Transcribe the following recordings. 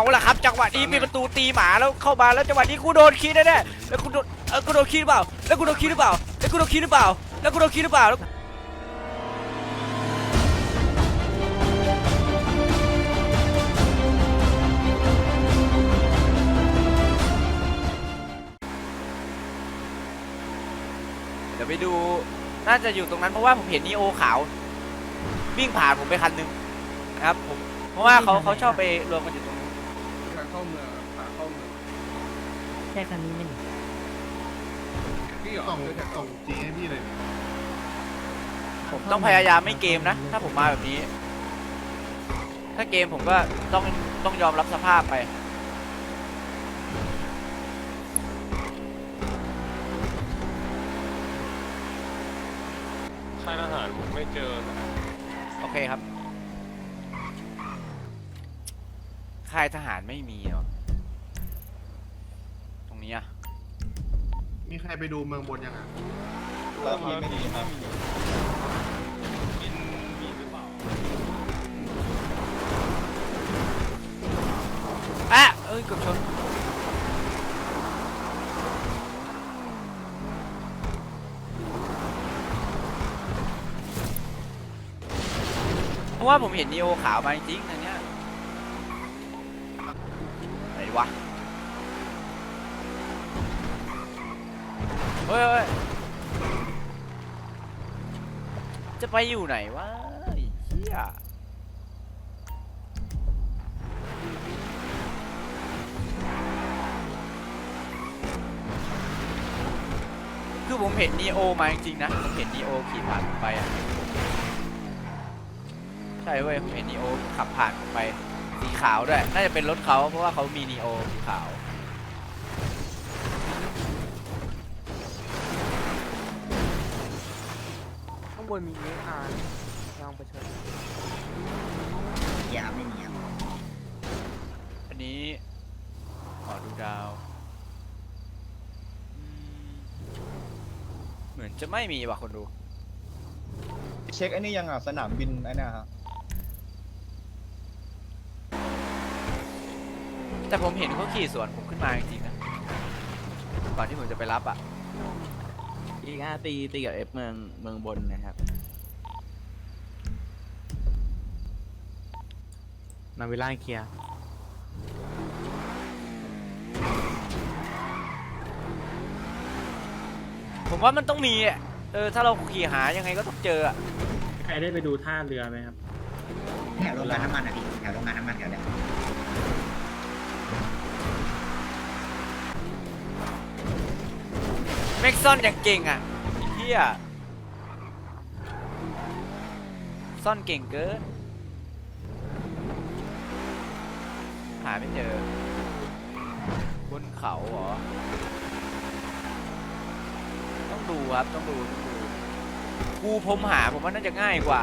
เอาละครับ จังหวะนี้มีประตูตีหมาแล้วเข้ามาแล้วจังหวะนี้กูโดนคีดแน่ๆแล้วกูโดนเออกูโดนคีดหรือเปล่า แล้วกูโดนคีดหรือเปล่า แล้วกูโดนคีดหรือเปล่า แล้วกูโดนคีดหรือเปล่าแล้วเดี๋ยวไปดูน่าจะอยู่ตรงนั้นเพราะว่าผมเห็นนีโอขาว วิ่งผ่านผมไปคันหนึงนะครับผมเพราะว่าเขาเขาชอบไปรวมกันอยู่ตรงนั้นทาง เข้าเมืองอะขาเข้าเมืองใช่คันนี้ไหมนี่พี่เหรอส่งเจอแถวส่งจีให้พี่เลยผมต้องพยายามไม่เกมนะ ถ้าผมมาแบบนี้ ถ้าเกมผมก็ต้องต้องยอมรับสภาพไป ค่ายทหารผมไม่เจอนะโอเคครับ ค่ายทหารไม่มีเหรอตรงนี้อะมีใครไปดูเมืองบนยังอะแล้วพี่ไม่มีครับกินมีหรือเปล่าอะเอ้ยเกือบชนเพราะว่าผมเห็นนีโอขาวมาจริงๆอันเนี้ยไหนวะ เฮ้ยเฮ้ยจะไปอยู่ไหนวะไอ้เหี้ยคือผมเห็นนีโอมาจริงๆนะผมเห็นนีโอขี่ผ่านผมไปอะใช่เว้ยผมเห็นนีโอขับผ่านผมไปสีขาวด้วย น่าจะเป็นรถเขาเพราะว่าเขามีนีโอสีขาว บนมีเออาร์ลองไปเชิญอย่าไม่มีครับอันนี้ ขอดูดาวอืมเหมือนจะไม่มีว่ะคนดู เช็คไอ้นี่ยังอะสนามบินไอ้นี่ครับแต่ผมเห็นเขาขี่สวนผมขึ้นมาจริงๆนะก่อนที่ผมจะไปรับอะ อีกห้าตีตีกับเอฟเมืองเมืองบนนะครับนาวิลล่าเคลียร์ผมว่ามันต้องมีอะเออถ้าเราขี่หายังไงก็ต้องเจออะใครได้ไปดูท่าเรือไหมครับ แถวโรงงานน้ำมันอะพี่แถวโรงงานน้ำมันแถวเนี้ย แม็กซอนอย่างเก่งอะไอ้เฮียซ่อนเก่งเกิน หาไม่เจอบนเขาเหรอ ต้องดูครับ ต้องดูต้องดูกูพรมหาผมว่าน่าจะง่ายกว่า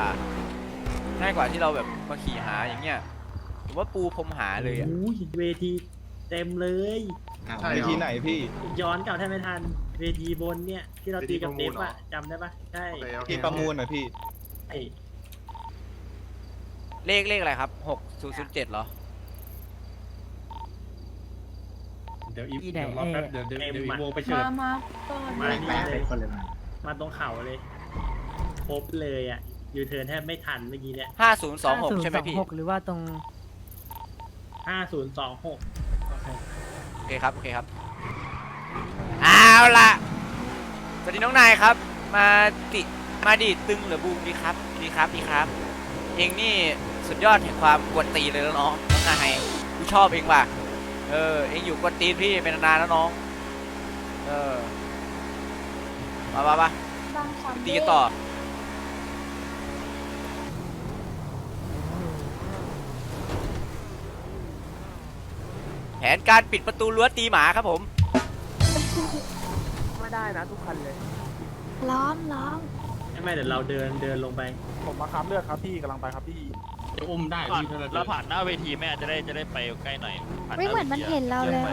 ง่ายกว่าที่เราแบบมาขี่หาอย่างเงี้ยผมว่าปูพรมหาเลยอะ โอ้ยเวทีเต็มเลยอ้าวใช่ไปเหรอที่ไหนพี่ ย้อนกลับแทบไม่ทัน เวทีบนเนี่ยที่เราตีกับเดฟอะจำได้ปะใช่โอเคโอเคที่ประมูลหน่อยพี่ ไอ้เลขเลขอะไรครับหกศูนย์ศูนย์เจ็ดเหรอ เดี๋ยวอีที่เดี๋ยวรอแป๊บเดี๋ยวเดี๋ยวเดี๋ยวอีโวไปเชิมาญมาก่อนมาแปลนี่กเลเป็ยนคนเลยมามาตรงเขาเลยครบเลยอะยูเทิร์นแทบไม่ทันเมื่อกี้เนี่ยห้าศูนย์สองหกใช่ไหมพี่ หรือว่าตรงห้าศูนย์สองหกโอเคครับ โอเคครับ เอาล่ะสวัสดีน้องนายครับ มาติมาดีดตึงหรือบูมดีครับ ดีครับดีครับ เองนี่สุดยอดแห่งความกวนตีนเลยแล้วน้องน้องนายกูชอบเองว่ะ เออ เองอยู่กวนตีนพี่เป็นนานๆแล้วน้อง เออมามามาบางคำตีกันต่อ แผนการปิดประตูรั้วตีหมาครับผม ไม่ได้นะทุกคันเลย ล้อมล้อมไม่ไม่เดี๋ยวเราเดินเดินลงไป ผมมาคับเลือดครับพี่กำลังไปครับพี่จะอุ้มได้พี่เท่านั้นเราผ่านหน้าเวทีแม่จะได้จะได้ไปใกล้หน่อยผ่าไม่เหมือนมันเห็นเราเลย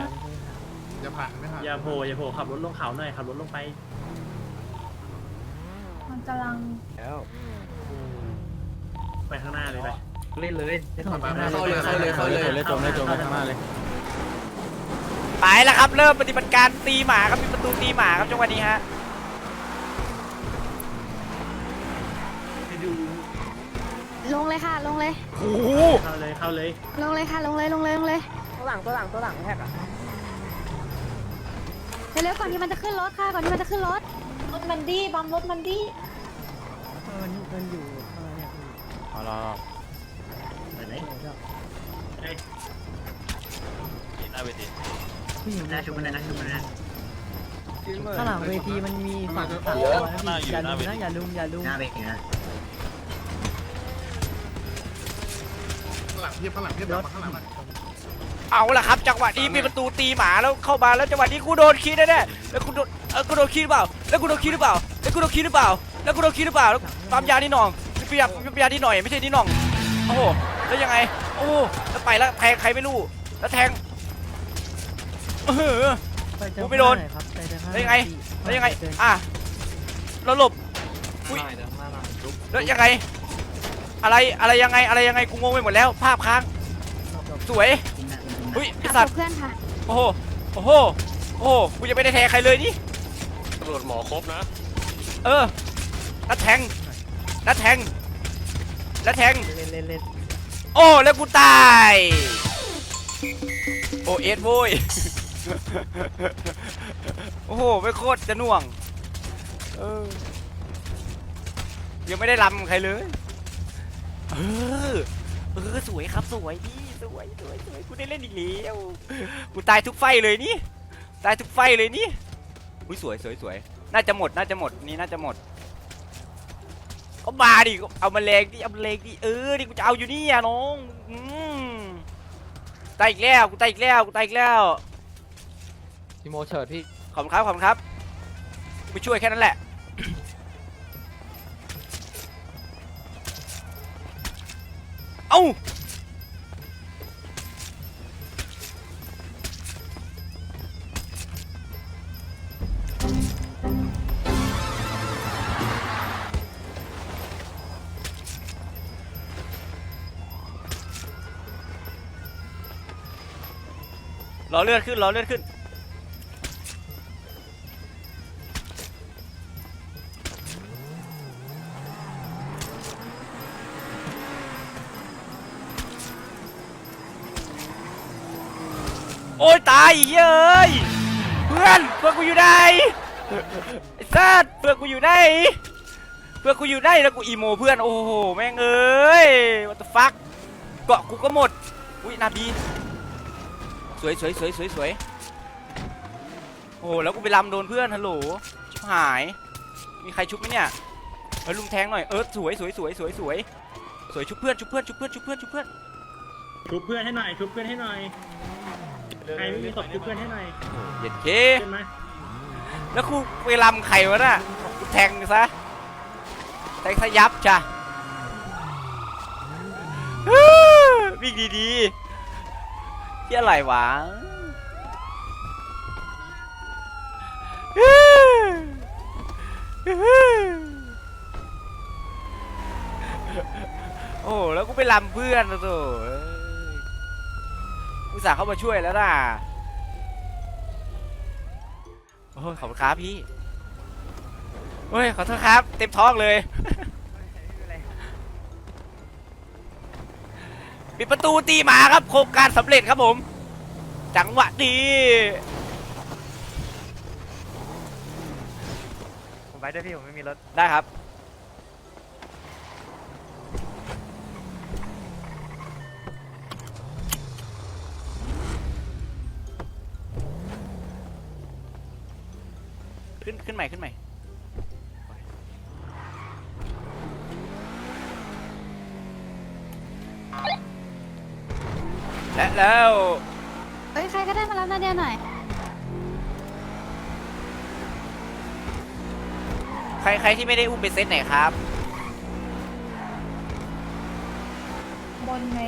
จะผ่านไม่ผ่านอย่าโผล่อย่าโผล่ขับรถลงเขาหน่อยขับรถลงไปมันกำลังแล้วไปข้างหน้าเลยไปเล่นเลยเข้าเลยเข้าเลยเข้าเลยเลยจมเลยจมเลยข้างหน้าเลย ไปแล้วครับ เริ่มปฏิบัติการตีหมาครับมีประตูตีหมาครับจังหวะนี้ฮะลงเลยค่ะ ลงเลย โอ้โหเข้าเลยเข้าเลยลงเลยค่ะ ลงเลย ลงเลย ลงเลย ตัวหลังตัวหลังตัวหลังแท็กอะเร็วๆก่อนที่มันจะขึ้นรถค่ะ ก่อนที่มันจะขึ้นรถ รถมันดีบัมรถมันดีเอาละไปไหนเฮ้ยหน้าเวที นะชุบมันนะชุบมันนะข้างหลังเวทีมันมีมันจะข้างหน้าอยู่หน้าเวทีอย่าลุมอย่าลุมหน้าเบรกนะข้างหลังเพียบข้างหลังเพียบมาข้างหลังหน่อยเอาละครับ จังหวะนี้มีประตูตีหมาแล้วเข้ามาแล้วจังหวะนี้กูโดนคีแน่ๆแล้วกูโดนเออกูโดนคีหรือเปล่า แล้วกูโดนคีหรือเปล่า แล้วกูโดนคีหรือเปล่า แล้วกูโดนคีหรือเปล่าแล้วปั๊มยานี่หน่องปั๊มยาปั๊มยานี่หน่อยไม่ใช่นี่หน่องโอ้โหแล้วยังไง โอ้โหแล้วไปแล้วแทงใครไม่รู้แล้วแทง เออ กูไม่โดน แล้วยังไง แล้วยังไง อะแล้วหลบ อุ้ยแล้วยังไง อะไร อะไรยังไง อะไรยังไง กูงงไปหมดแล้ว ภาพค้าง สวย อุ้ยไอสัตว์ เพื่อนค่ะโอ้โห โอ้โห โอ้โห กูยังไม่ได้แทงใครเลยนี่ ตำรวจหมอครบนะ เออ นัดแทง นัดแทง นัดแทง เล่นเล่นเล่นโอ้ แล้วกูตาย โอเอสโว้ย โอ้โหไม่โคตรจะหน่วง เออ ยังไม่ได้ลำใครเลย เออ เออ สวยครับสวยดีสวยสวยสวยกูได้เล่นอีกแล้วกูตายทุกไฟเลยนี่ ตายทุกไฟเลยนี่อุ้ยสวยสวยสวยน่าจะหมดน่าจะหมดนี่น่าจะหมดก็มาดิเอามาเลงดิเอามาเลงดิเออดิกูจะเอาอยู่นี่อะน้องอืมตายอีกแล้วกูตายอีกแล้วกูตายอีกแล้ว พี่โมเฉิดพี่ ขอบคุณครับขอบคุณครับไปช่วยแค่นั้นแหละ เอ้ารอเลือดขึ้นรอเลือดขึ้น อ้ยตายเย้ยเพื่อนเพื่อนกูอยู่ไหนไอ้สัสเพื่อนกูอยู่ไหนเพื่อนกูอยู่ไหนแล้วกูอีโมเพื่อนโอ้โหแม่งเอ้ย what the fuck เกาะกูก็หมดอุ้ยนาบีสวยสวยสวยสวยสวยโอ้โหแล้วกูไปลำโดนเพื่อนฮัลโหลชิบหาย มีใครชุบไหมเนี่ยเออลุงแทงหน่อยเออสวยสวยสวยสวยสวยสวยชุบเพื่อนชุบเพื่อนชุบเพื่อนชุบเพื่อนชุบเพื่อน ชุบเพื่อนให้หน่อยชุบเพื่อนให้หน่อย ใครไม่มีศพชุบเพื่อนให้หน่อยเย็นเคขึ้นมาแล้วกูไปลำไข่วะน่ะกูแทงซะ แทงซะยับจ้ะฮู้วิ่งดีๆที่อะไรวะฮู้ฮู้โอ้ แล้วกูไปลำเพื่อนนะโถ่เอ้ยอุตส่าห์เข้ามาช่วยแล้วน่ะโอ้ยขอบคุณครับพี่เฮ้ยขอโทษครับ เต็มท้องเลยปิดประตูตีหมาครับโครงการสำเร็จครับผม จังหวะดีผมไปด้วยพี่ผมไม่มีรถได้ครับ ขึ้นขึ้นใหม่ขึ้นใหม่และแล้วเอ้ยใครก็ได้มารับนาเดียหน่อย ใครใครที่ไม่ได้อุ้มไปเซตไหนครับ บนไหม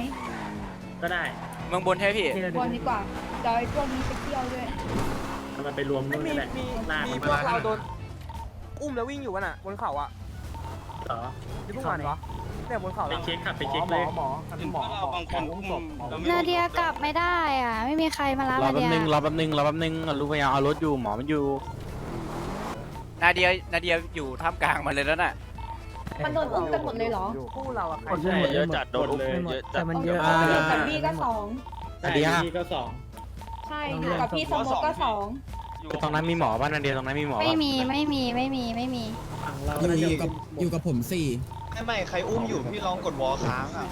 ก็ได้ เมืองบนใช่ไหมพี่ บนดีกว่าเดี๋ยวไอ้พวกนี้ไปเที่ยวด้วยเอา มันไปรวมนู่นนี่แหละลากมีมันพวกเราโดนอุ้มแล้ววิ่งอยู่กันอะบนเขาอะต่อที่พวกมันเหรอเนี่ยบนเขาหไปลังเช็คขับไปเช็คหมเลอยหมออันนี้หมอหมอบางคนอุ้มศพหมอนาเดียกลับไม่ได้อะ ไม่มีใครมารับรอนาแป๊เดีบยนึงรอแป๊บนึงรอแป๊บนึงลูกพยายามเอารถอยู่หมอมันอยู่นาเดียนาเดียอยู่ท่ามกลางมันเลยแล้วน่ะมันโดนอุ้มกันหมดเลยเหรอคู่เราอะใครใช่เยอะจัดโดนเลยแต่มันเยอะอ่ากับพี่ก็สองใช่พี่ก็สองใช่อยู่กับพี่สมมติก็สอง ตรงนั้นมีหมอป่ะนันเดียตรงนั้นมีหมอไม่ป่ะมีไม่มีไม่มีไม่มีฝั่งเราอยู่กับอยู่กับผมสี่ไม่ไม่ใครอุ้มอยู่พี่ลองกดวอลค้างอะ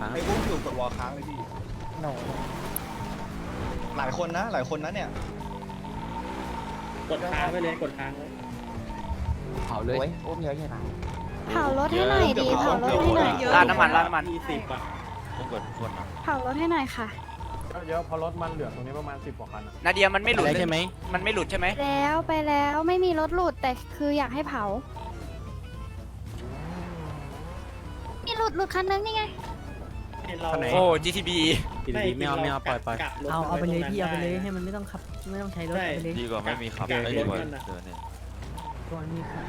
ฮะใครอุ้มอยู่กดวอลค้างเลยพี่หนูหลายคนนะ หลายคนนะเนี่ยกดค้างไปเลยกดค้างไว้เผาเลยอุ้มเยอะแค่ไหนเผารถให้หน่อยดีเผารถให้หน่อยราดน้ำมันราดน้ำมันยี่สิบอะ เผารถให้หน่อยค่ะ เยอะเพราะรถมันเหลือตรงนี้ประมาณสิบกว่าคันอะนาเดียมันไม่หลุดอะไรใช่ไหมมันไม่หลุดใช่ไหมแล้วไปแล้วไม่มีรถหลุดแต่คืออยากให้เผามีหลุดหลุดคันนึงนี่ไง เราคนไหนโอ้ GTB ดีดีไม่เอาไม่เอาปล่อยปล่อย เอาเอาไปเลยพี่เอาไปเลยให้มันไม่ต้องขับไม่ต้องใช้รถใช่เอาไปเลยดีกว่าไม่มีขับได้ดีกว่าตัวนี้ครับ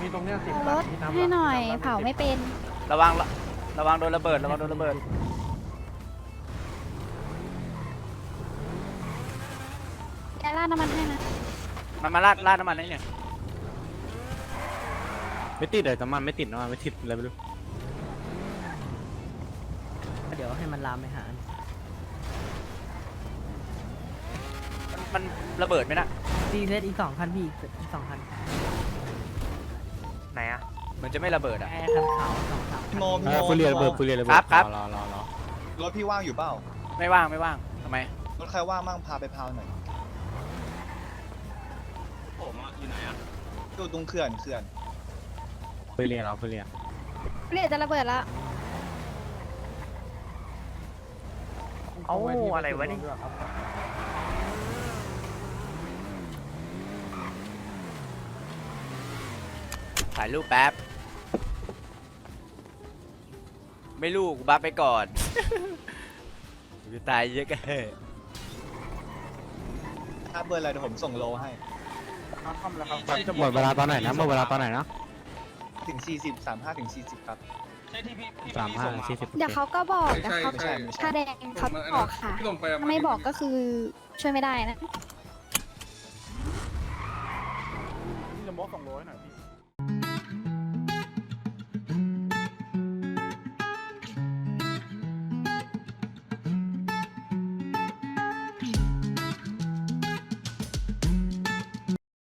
มีตรงเนี้ยสิบเผารถให้หน่อยเผาไม่เป็น ระวังระระวังโดนระเบิดระวังโดนระเบิด ราดน้ำมันให้นะ มันมาราดราดน้ำมันได้เนี่ยไม่ติดเลยน้ำมันไม่ติดน้ำมันไม่ติดอะไรไม่รู้เดี๋ยวให้มันลามไปหามันระเบิดไหมน่ะดีเลสอีกสองคันพี่อีกสองคันไหนอะเหมือนจะไม่ระเบิดอะแอร์คันขาวสองสามพี่โมพี่เอโมอฟูเรียพี่ระโมเบิดฟูเรียระเบิดครับครับ รอรอรอรถพี่ว่างอยู่เปล่าไม่ว่างไม่ว่างทำไมรถใครว่างมั่งพาไปพาวหน่อย ผม อะอยู่ไหนอะอยู่ตรงเขื่อนเขื่อนฟูเรียเราฟูเรียเรียกจะระเบิดแล้วเอาอะไรวะนี่ถ่ายรูปแป๊บ ไม่ลูกกูบัฟไปก่อนกูตายเยอะกัน ถ้าเบอร์อะไรเดี๋ยวผมส่งโลให้ น็อคอมแล้วครับหมดเวลาตอนไหนนะหมดเวลาตอนไหนนะถึง 40 35ถึง40 ครับ ใช่ที่พี่สามห้าสี่สิบเดี๋ยวเขาก็บอกนะเขาใช่ไม่ถ้าแดงเขาบอกค่ะถ้าไม่บอกก็คือช่วยไม่ได้นะ พี่จะโมกสองร้อยหน่อยพี่